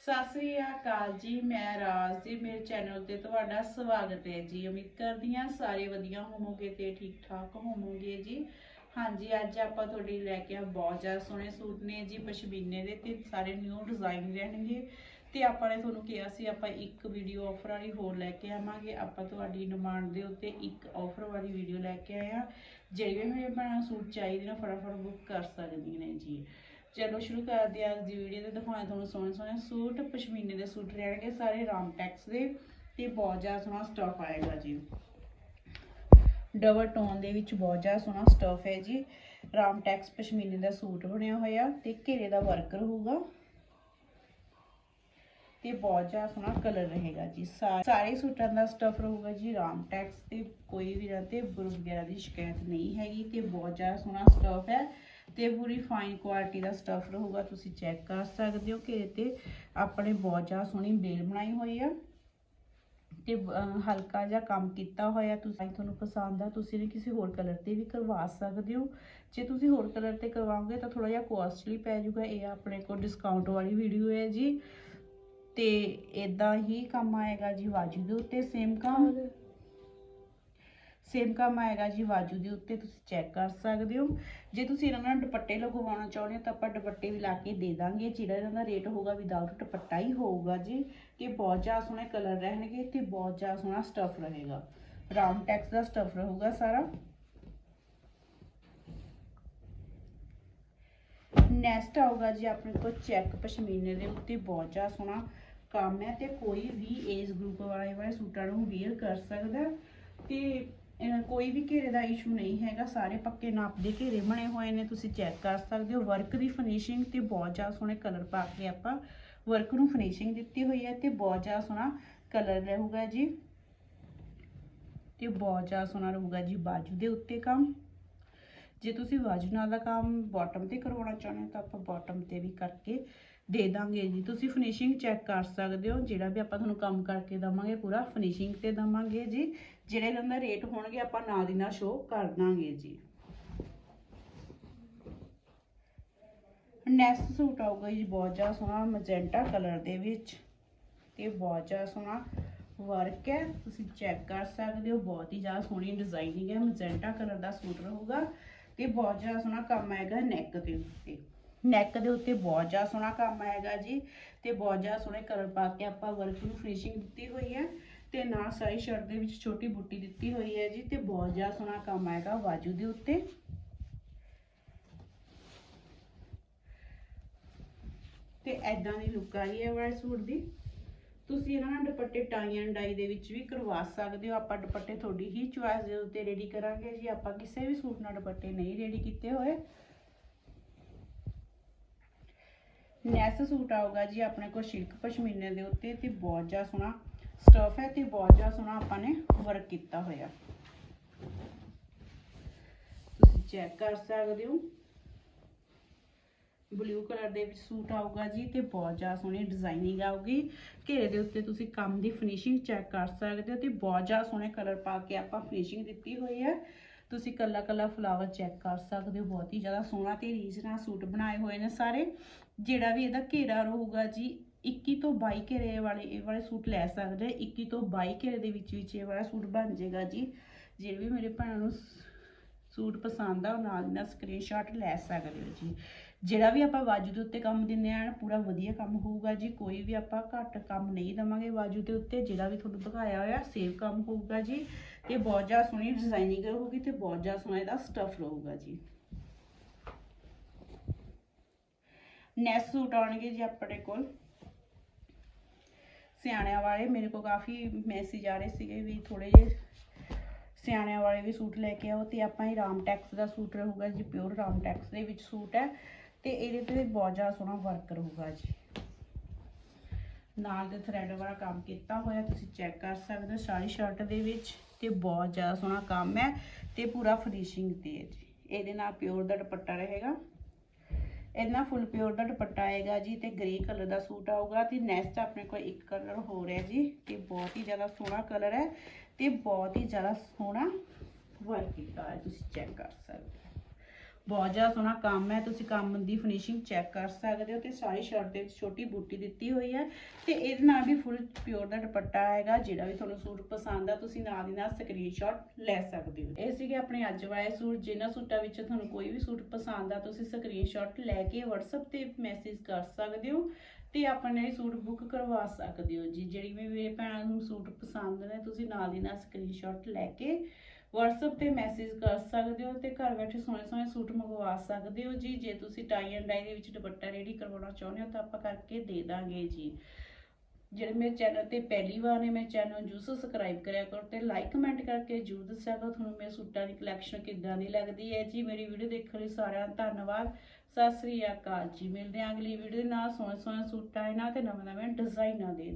ਸਤਿ ਸ੍ਰੀ ਅਕਾਲ ਜੀ, ਮੈਂ ਰਾਜ ਜੀ ਮੇਰੇ ਚੈਨਲ ਤੇ ਤੁਹਾਡਾ ਸਵਾਗਤ ਹੈ ਜੀ। ਉਮੀਦ ਕਰਦੀ ਹਾਂ ਸਾਰੇ ਵਧੀਆ ਹੋਵੋਗੇ ਤੇ ਠੀਕ ਠਾਕ ਹੋਵੋਗੇ ਜੀ। ਹਾਂਜੀ, ਅੱਜ ਆਪਾਂ ਤੁਹਾਡੇ ਲਈ ਲੈ ਕੇ ਆ ਬਹੁਤ ਜ਼ਿਆਦਾ ਸੋਹਣੇ ਸੂਟ ਨੇ ਜੀ, ਪਸ਼ਮੀਨੇ ਦੇ ਤੇ ਸਾਰੇ ਨਿਊ ਡਿਜ਼ਾਈਨ ਰਹਿਣਗੇ। ਤੇ ਆਪਾਂ ਨੇ ਤੁਹਾਨੂੰ ਕਿਹਾ ਸੀ, ਆਪਾਂ ਇੱਕ ਵੀਡੀਓ ਆਫਰ ਵਾਲੀ ਹੋਰ ਲੈ ਕੇ ਆਵਾਂਗੇ। ਆਪਾਂ ਤੁਹਾਡੀ ਡਿਮਾਂਡ ਦੇ ਉੱਤੇ ਇੱਕ ਆਫਰ ਵਾਲੀ ਵੀਡੀਓ ਲੈ ਕੇ ਆਏ ਆ ਜਿਹੜੇ ਵੀ ਮੇਰੇ ਭੈਣਾਂ ਸੂਟ ਚਾਹੀਦੇ ਨੇ ਫਟਾਫਟ ਬੁੱਕ ਕਰ ਸਕਦੀਆਂ ਨੇ ਜੀ। ਚਲੋ ਸ਼ੁਰੂ ਕਰਦੇ ਹਾਂ ਅੱਜ ਦੀ ਵੀਡੀਓ ਤੇ ਦਿਖਾਉਣਾ ਤੁਹਾਨੂੰ ਸੋਹਣੇ ਸੋਹਣੇ ਸੂਟ, ਪਸ਼ਮੀਨੇ ਦੇ ਸੂਟ ਰਹਿਣਗੇ ਸਾਰੇ ਰਾਮਟੈਕਸ ਦੇ ਤੇ ਬਹੁਤ ਜ਼ਿਆਦਾ ਸੋਹਣਾ ਸਟਫ ਆਏਗਾ ਜੀ। ਡਬਲ ਟੋਨ ਦੇ ਵਿੱਚ ਬਹੁਤ ਜ਼ਿਆਦਾ ਸੋਹਣਾ ਸਟਫ ਹੈ ਜੀ। ਰਾਮਟੈਕਸ ਪਸ਼ਮੀਨੇ ਦਾ ਸੂਟ ਬਣਿਆ ਹੋਇਆ ਤੇ ਘੇਰੇ ਦਾ ਵਰਕ ਰਹੂਗਾ। ਤੇ ਬਹੁਤ ਜ਼ਿਆਦਾ ਸੋਹਣਾ ਕਲਰ ਰਹੇਗਾ ਜੀ। ਸਾਰੇ ਸੂਟਾਂ ਦਾ ਸਟਫ ਰਹੂਗਾ ਜੀ ਰਾਮਟੈਕਸ ਤੇ ਕੋਈ ਵੀ ਰਾਤੇ ਬੁਰ ਵਗੈਰਾ ਦੀ ਸ਼ਿਕਾਇਤ ਨਹੀਂ ਹੈਗੀ ਤੇ ਬਹੁਤ ਜ਼ਿਆਦਾ ਸੋਹਣਾ ਸਟਫ ਹੈ। ਤੇ ਪੂਰੀ ਫਾਈਨ ਕੁਆਲਿਟੀ ਦਾ ਸਟਫ ਰਹੂਗਾ, ਤੁਸੀਂ ਚੈੱਕ ਕਰ ਸਕਦੇ ਹੋ ਕਿ ਤੇ ਆਪਣੇ ਬਹੁਤ ਜ਼ਿਆਦਾ ਸੋਹਣੀ ਬੇਲ ਬਣਾਈ ਹੋਈ ਆ। ਤੇ ਹਲਕਾ ਜਿਹਾ ਕੰਮ ਕੀਤਾ ਹੋਇਆ, ਤੁਸੀਂ ਤੁਹਾਨੂੰ ਪਸੰਦ ਆ, ਤੁਸੀਂ ਕਿਸੇ ਹੋਰ ਕਲਰ ਤੇ ਵੀ ਕਰਵਾ ਸਕਦੇ ਹੋ। ਜੇ ਤੁਸੀਂ ਹੋਰ ਕਲਰ ਤੇ ਕਰਵਾਓਗੇ ਤਾਂ ਥੋੜਾ ਜਿਹਾ ਕੋਸਟਲੀ ਪੈ ਜਾਊਗਾ, ਇਹ ਆਪਣੇ ਕੋਲ ਡਿਸਕਾਊਂਟ ਵਾਲੀ ਵੀਡੀਓ ਹੈ ਜੀ। ਤੇ ਇਦਾਂ ਹੀ ਕੰਮ ਆਏਗਾ ਜੀ ਵਾਜੂ ਦੇ ਉੱਤੇ ਸੇਮ ਕੰਮ। ਸੇਮ ਕੰਮ ਆਏਗਾ ਜੀ ਬਾਜੂ ਦੇ ਉੱਤੇ, ਤੁਸੀਂ ਚੈੱਕ ਕਰ ਸਕਦੇ ਹੋ। ਜੇ ਤੁਸੀਂ ਇਹਨਾਂ ਨਾਲ ਦੁਪੱਟੇ ਲਗਵਾਉਣਾ ਚਾਹੁੰਦੇ ਹੋ, ਤਾਂ ਆਪਾਂ ਦੁਪੱਟੇ ਵੀ ਲਾ ਕੇ ਦੇ ਦਾਂਗੇ। ਜਿਹੜਾ ਇਹਨਾਂ ਦਾ ਰੇਟ ਹੋਊਗਾ ਵਿਦਆਊਟ ਦੁਪੱਟਾ ਹੀ ਹੋਊਗਾ ਜੀ ਤੇ ਬਹੁਤ ਜ਼ਿਆਦਾ ਸੋਹਣੇ ਕਲਰ ਰਹਿਣਗੇ ਤੇ ਬਹੁਤ ਜ਼ਿਆਦਾ ਸੋਹਣਾ ਸਟਫ ਰਹੇਗਾ। ਰਾਮ ਟੈਕਸ ਦਾ ਸਟਫ ਰਹੂਗਾ ਸਾਰਾ। ਨੈਕਸਟ ਆਊਗਾ ਜੀ, ਆਪਣੇ ਕੋਲ ਚੈੱਕ ਪਸ਼ਮੀਨੇ ਦੇ ਉੱਤੇ ਬਹੁਤ ਜ਼ਿਆਦਾ ਸੋਹਣਾ ਕੰਮ ਹੈ ਤੇ ਕੋਈ ਵੀ ਏਜ ਗਰੁੱਪ ਵਾਲੇ ਵਾਲੇ ਸੂਟਾਂ ਨੂੰ ਵੇਅਰ ਕਰ ਸਕਦਾ ਤੇ ਕੋਈ ਵੀ ਘੇਰੇ ਦਾ ਇਸ਼ੂ ਨਹੀਂ ਹੈਗਾ, ਸਾਰੇ ਪੱਕੇ ਨਾਪ ਦੇ ਘੇਰੇ ਬਣੇ ਹੋਏ ਨੇ, ਤੁਸੀਂ ਚੈੱਕ ਕਰ ਸਕਦੇ ਹੋ ਵਰਕ ਦੀ ਫਿਨਿਸ਼ਿੰਗ ਤੇ ਬਹੁਤ ਜ਼ਿਆਦਾ ਸੋਹਣੇ ਕਲਰ ਪਾ ਕੇ ਆਪਾਂ ਵਰਕ ਨੂੰ ਫਿਨਿਸ਼ਿੰਗ ਦਿੱਤੀ ਹੋਈ ਹੈ ਤੇ ਬਹੁਤ ਜ਼ਿਆਦਾ ਸੋਹਣਾ ਕਲਰ ਰਹੂਗਾ ਜੀ। ਤੇ ਬਹੁਤ ਜ਼ਿਆਦਾ ਸੋਹਣਾ ਰਹੂਗਾ ਜੀ ਬਾਜੂ ਦੇ ਉੱਤੇ ਕੰਮ। ਜੇ ਤੁਸੀਂ ਬਾਜੂ ਨਾਲ ਦਾ ਕੰਮ ਬਾਟਮ ਤੇ ਕਰਵਾਉਣਾ ਚਾਹੁੰਦੇ ਹੋ ਤਾਂ ਆਪਾਂ ਬਾਟਮ ਤੇ ਵੀ ਕਰਕੇ ਦੇ ਦਾਂਗੇ ਜੀ। ਤੁਸੀਂ ਫਿਨਿਸ਼ਿੰਗ ਚੈੱਕ ਕਰ ਸਕਦੇ ਹੋ, ਜਿਹੜਾ ਵੀ ਆਪਾਂ ਤੁਹਾਨੂੰ ਕੰਮ ਕਰਕੇ ਦਵਾਂਗੇ, ਪੂਰਾ ਫਿਨਿਸ਼ਿੰਗ ਤੇ ਦਵਾਂਗੇ ਜੀ। ਜਿਹੜੇ ਇਹਨਾਂ ਦਾ ਰੇਟ ਹੋਣਗੇ, ਆਪਾਂ ਨਾਲ ਦੀ ਨਾਲ ਸ਼ੋਅ ਕਰ ਦਾਂਗੇ ਜੀ। ਨੈਕਸਟ ਸੂਟ ਆਊਗਾ ਜੀ, ਬਹੁਤ ਜ਼ਿਆਦਾ ਸੋਹਣਾ ਮੈਜੈਂਟਾ ਕਲਰ ਦੇ ਵਿੱਚ। ਤੇ ਬਹੁਤ ਜ਼ਿਆਦਾ ਸੋਹਣਾ ਵਰਕ ਹੈ, ਤੁਸੀਂ ਚੈੱਕ ਕਰ ਸਕਦੇ ਹੋ, ਬਹੁਤ ਹੀ ਜ਼ਿਆਦਾ ਸੋਹਣੀ ਡਿਜ਼ਾਈਨਿੰਗ ਹੈ ਮੈਜੈਂਟਾ ਕਲਰ ਦਾ ਸੂਟ ਰਹੂਗਾ। ਤੇ ਬਹੁਤ ਜ਼ਿਆਦਾ ਸੋਹਣਾ ਕੰਮ ਆਏਗਾ ਨੈਕ ਦੇ ਉੱਤੇ। ਨੈਕ ਦੇ ਉੱਤੇ ਬਹੁਤ ਜ਼ਿਆਦਾ ਸੋਹਣਾ ਕੰਮ ਆਏਗਾ ਜੀ, ਤੇ ਬਹੁਤ ਜ਼ਿਆਦਾ ਸੋਹਣੇ ਕਲਰ ਪਾ ਕੇ ਆਪਾਂ ਵਰਕ ਨੂੰ ਫਿਨਿਸ਼ਿੰਗ ਦਿੱਤੀ ਹੋਈ ਹੈ। ਤੇ ਨਾਲ ਸਾਰੀ ਸ਼ਰਟ ਦੇ ਵਿੱਚ ਛੋਟੀ ਬੁੱਟੀ ਦਿੱਤੀ ਹੋਈ ਹੈ ਜੀ ਤੇ ਬਹੁਤ ਜ਼ਿਆਦਾ ਸੋਹਣਾ ਕੰਮ ਆਏਗਾ ਬਾਜੂ ਦੇ ਉੱਤੇ। ਤੇ ਐਦਾਂ ਦੀ ਲੁੱਕ ਆਈ ਹੈ ਵਾਲੇ ਸੂਟ ਦੀ। ਤੁਸੀਂ ਇਹਨਾਂ ਨਾਲ ਦੁਪੱਟੇ ਟਾਈ ਐਂਡ ਡਾਈ ਦੇ ਵਿੱਚ ਵੀ ਕਰਵਾ ਸਕਦੇ ਹੋ। ਆਪਾਂ ਦੁਪੱਟੇ ਤੁਹਾਡੀ ਹੀ ਚੁਆਇਸ ਦੇ ਉੱਤੇ ਰੈਡੀ ਕਰਾਂਗੇ ਜੀ। ਆਪਾਂ ਕਿਸੇ ਵੀ ਸੂਟ ਨਾਲ ਦੁਪੱਟੇ ਨਹੀਂ ਰੈਡੀ ਕੀਤੇ ਹੋਏ। ਨੈਸ ਸੂਟ ਆਊਗਾ ਜੀ ਆਪਣੇ ਕੋਲ ਸ਼ਿਲਕ ਪਸ਼ਮੀਨੇ ਦੇ ਉੱਤੇ ਤੇ ਬਹੁਤ ਜ਼ਿਆਦਾ ਸੋਹਣਾ ਸਟਫ ਹੈ ਤੇ ਬਹੁਤ ਜ਼ਿਆਦਾ ਸੋਹਣਾ ਆਪਾਂ ਨੇ ਵਰਕ ਕੀਤਾ ਹੋਇਆ। ਤੁਸੀਂ ਚੈੱਕ ਕਰ ਸਕਦੇ ਹੋ। ਬਲੂ ਕਲਰ ਦੇ ਵਿੱਚ ਸੂਟ ਆਊਗਾ ਜੀ ਤੇ ਬਹੁਤ ਜ਼ਿਆਦਾ ਸੋਹਣੀ ਡਿਜ਼ਾਈਨਿੰਗ ਆਊਗੀ। ਘੇਰੇ ਦੇ ਉੱਤੇ ਤੁਸੀਂ ਕੰਮ ਦੀ ਫਿਨਿਸ਼ਿੰਗ ਚੈੱਕ ਕਰ ਸਕਦੇ ਹੋ ਤੇ ਬਹੁਤ ਜ਼ਿਆਦਾ ਸੋਹਣੇ ਕਲਰ ਪਾ ਕੇ ਆਪਾਂ ਫਿਨਿਸ਼ਿੰਗ ਦਿੱਤੀ ਹੋਈ ਹੈ। ਤੁਸੀਂ ਕੱਲਾ ਕੱਲਾ ਫਲਾਵਰ ਚੈੱਕ ਕਰ ਸਕਦੇ ਹੋ। ਬਹੁਤ ਹੀ ਜ਼ਿਆਦਾ ਸੋਹਣਾ ਤੇ ਰੀਝ ਸੂਟ ਬਣਾਏ ਹੋਏ ਨੇ ਸਾਰੇ। ਜਿਹੜਾ ਵੀ ਇਹਦਾ ਘੇਰਾ ਰਹੂਗਾ ਜੀ 21 ਤੋਂ 22 ਘੇਰੇ ਵਾਲੇ, ਇਹ ਵਾਲੇ ਸੂਟ ਲੈ ਸਕਦੇ ਹੋ। 21 ਤੋਂ 22 ਘੇਰੇ ਦੇ ਵਿੱਚ ਵਿੱਚ ਇਹ ਵਾਲਾ ਸੂਟ ਬਣ ਜਾਏਗਾ ਜੀ। ਜਿਹੜੇ ਵੀ ਮੇਰੇ ਭੈਣਾਂ ਨੂੰ ਸੂਟ ਪਸੰਦ ਆ, ਉਹ ਨਾਲ ਦੀ ਨਾਲ ਸਕਰੀਨਸ਼ਾਟ ਲੈ ਸਕਦੇ ਹੋ ਜੀ। ਜਿਹੜਾ ਵੀ ਆਪਾਂ ਬਾਜੂ ਦੇ ਉੱਤੇ ਕੰਮ ਦਿੰਦੇ ਆ, ਪੂਰਾ ਵਧੀਆ ਕੰਮ ਹੋਊਗਾ ਜੀ। ਕੋਈ ਵੀ ਆਪਾਂ ਘੱਟ ਕੰਮ ਨਹੀਂ ਦਵਾਂਗੇ ਬਾਜੂ ਦੇ ਉੱਤੇ। ਜਿਹੜਾ ਵੀ ਤੁਹਾਨੂੰ ਦਿਖਾਇਆ ਹੋਇਆ ਸੇਵ ਕੰਮ ਹੋਊਗਾ ਜੀ। ਤੇ ਬਹੁਤ ਜ਼ਿਆਦਾ ਸੋਹਣੀ ਡਿਜ਼ਾਈਨਿੰਗ ਰਹੂਗੀ ਤੇ ਬਹੁਤ ਜ਼ਿਆਦਾ ਸੋਹਣਾ ਇਹਦਾ ਸਟਫ ਰਹੂਗਾ ਜੀ। ਨੈਸ ਸੂਟ ਆਉਣਗੇ ਜੀ ਆਪਣੇ ਕੋਲ। ਸਿਆਣਿਆਂ ਵਾਲੇ ਮੇਰੇ ਕੋਲ ਕਾਫੀ ਮੈਸੇਜ ਆ ਰਹੇ ਸੀਗੇ ਵੀ ਥੋੜੇ ਜਿਹੇ ਸਿਆਣਿਆਂ ਵਾਲੇ ਵੀ ਸੂਟ ਲੈ ਕੇ ਆਓ ਤੇ ਆਪਾਂ ਇਹ ਰਾਮਟੈਕਸ ਦਾ ਸੂਟ ਰਹੂਗਾ ਜੀ ਪਿਓਰ ਰਾਮ ਟੈਕਸ ਦੇ ਵਿੱਚ ਸੂਟ ਹੈ ਤੇ ਇਹਦੇ ਤੇ ਬਹੁਤ ਜ਼ਿਆਦਾ ਸੋਹਣਾ ਵਰਕ ਰਹੂਗਾ ਜੀ। ਨਾਲ ਦੇ ਥਰੈਡ ਵਾਲਾ ਕੰਮ ਕੀਤਾ ਹੋਇਆ, ਤੁਸੀਂ ਚੈੱਕ ਕਰ ਸਕਦੇ ਹੋ ਸਾਰੀ ਸ਼ਰਟ ਦੇ ਵਿੱਚ ਤੇ ਬਹੁਤ ਜ਼ਿਆਦਾ ਸੋਹਣਾ ਕੰਮ ਹੈ ਤੇ ਪੂਰਾ ਫਿਨਿਸ਼ਿੰਗ ਤੇ ਹੈ ਜੀ। ਇਹਦੇ ਨਾਲ ਪਿਓਰ ਦਾ ਦੁਪੱਟਾ ਰਹੇਗਾ। ਇਹਨਾਂ ਫੁੱਲ ਪਿਓਰ ਦਾ ਦੁਪੱਟਾ ਆਏਗਾ ਜੀ ਤੇ ਗ੍ਰੇ ਕਲਰ ਦਾ ਸੂਟ ਆਊਗਾ ਤੇ ਨੈਕਸਟ ਆਪਣੇ ਕੋਲ ਇੱਕ ਕਲਰ ਹੋਰ ਹੈ ਜੀ ਤੇ ਬਹੁਤ ਹੀ ਜ਼ਿਆਦਾ ਸੋਹਣਾ ਕਲਰ ਹੈ ਤੇ ਬਹੁਤ ਹੀ ਜ਼ਿਆਦਾ ਸੋਹਣਾ ਵਰਕ ਕੀਤਾ ਤੁਸੀਂ ਚੈੱਕ ਕਰ ਸਕਦੇ ਬਹੁਤ ਜ਼ਿਆਦਾ ਸੋਹਣਾ ਕੰਮ ਹੈ। ਤੁਸੀਂ ਕੰਮ ਦੀ ਫਿਨਿਸ਼ਿੰਗ ਚੈੱਕ ਕਰ ਸਕਦੇ ਹੋ ਤੇ ਸਾਰੀ ਸ਼ਰਟ ਦੇ ਵਿੱਚ ਛੋਟੀ ਬੂਟੀ ਦਿੱਤੀ ਹੋਈ ਹੈ ਤੇ ਇਹਦੇ ਨਾਲ ਵੀ ਫੁੱਲ ਪਿਓਰ ਦਾ ਦੁਪੱਟਾ ਹੈਗਾ, ਜਿਹੜਾ ਵੀ ਤੁਹਾਨੂੰ ਸੂਟ ਪਸੰਦ ਆ, ਤੁਸੀਂ ਨਾਲ ਦੀ ਨਾਲ ਸਕਰੀਨਸ਼ਾਟ ਲੈ ਸਕਦੇ ਹੋ। ਇਹ ਸੀਗੇ ਆਪਣੇ ਅੱਜ ਵਾਲੇ ਸੂਟ, ਜਿਨ੍ਹਾਂ ਸੂਟਾਂ ਵਿੱਚ ਤੁਹਾਨੂੰ ਕੋਈ ਵੀ ਸੂਟ ਪਸੰਦ ਆ, ਤੁਸੀਂ ਸਕਰੀਨਸ਼ਾਟ ਲੈ ਕੇ WhatsApp ਤੇ ਮੈਸੇਜ ਕਰ ਸਕਦੇ ਹੋ ਤੇ ਆਪਣੇ ਸੂਟ ਬੁੱਕ ਕਰਵਾ ਸਕਦੇ ਹੋ ਜੀ। ਜਿਹੜੀ ਵੀ ਮੇਰੇ ਭੈਣਾਂ ਨੂੰ ਸੂਟ ਪਸੰਦ ਨੇ, ਤੁਸੀਂ ਨਾਲ ਦੀ ਨਾਲ ਸਕਰੀਨਸ਼ਾਟ ਲੈ ਕੇ WhatsApp ਤੇ ਮੈਸੇਜ ਕਰ ਸਕਦੇ ਹੋ ਤੇ ਘਰ ਬੈਠੇ ਸੋਹਣੇ ਸੋਹਣੇ ਸੂਟ ਮੰਗਵਾ ਸਕਦੇ ਹੋ ਜੀ। ਜੇ ਤੁਸੀਂ ਟਾਈ ਐਂਡ ਡਾਈ ਦੇ ਵਿੱਚ ਦੁਪੱਟਾ ਰੈਡੀ ਕਰਵਾਉਣਾ ਚਾਹੁੰਦੇ ਹੋ ਤਾਂ ਆਪਾਂ ਕਰਕੇ ਦੇ ਦਾਂਗੇ ਜੀ। ਜਿਹੜੇ ਮੇਰੇ ਚੈਨਲ ਤੇ ਪਹਿਲੀ ਵਾਰ ਨੇ, ਮੇਰੇ ਚੈਨਲ ਨੂੰ ਜਰੂਰ ਸਬਸਕ੍ਰਾਈਬ ਕਰਿਆ ਕਰੋ ਤੇ ਲਾਈਕ ਕਮੈਂਟ ਕਰਕੇ ਜਰੂਰ ਦੱਸਿਆ ਕਰੋ, ਤੁਹਾਨੂੰ ਮੇਰੇ ਸੂਟਾਂ ਦੀ ਕਲੈਕਸ਼ਨ ਕਿੱਦਾਂ ਦੀ ਲੱਗਦੀ ਹੈ ਜੀ। ਮੇਰੀ ਵੀਡੀਓ ਦੇਖਣ ਲਈ ਸਾਰਿਆਂ ਦਾ ਧੰਨਵਾਦ। ਸਤਿ ਸ੍ਰੀ ਅਕਾਲ ਜੀ। ਮਿਲਦੇ ਹਾਂ ਅਗਲੀ ਵੀਡੀਓ ਨਾਲ। ਸੋਹਣੇ ਸੋਹਣੇ ਸੂਟਾਂ ਇਹਨਾਂ ਤੇ ਨਵੇਂ ਨਵੇਂ ਡਿਜ਼ਾਈਨਾਂ ਦੇ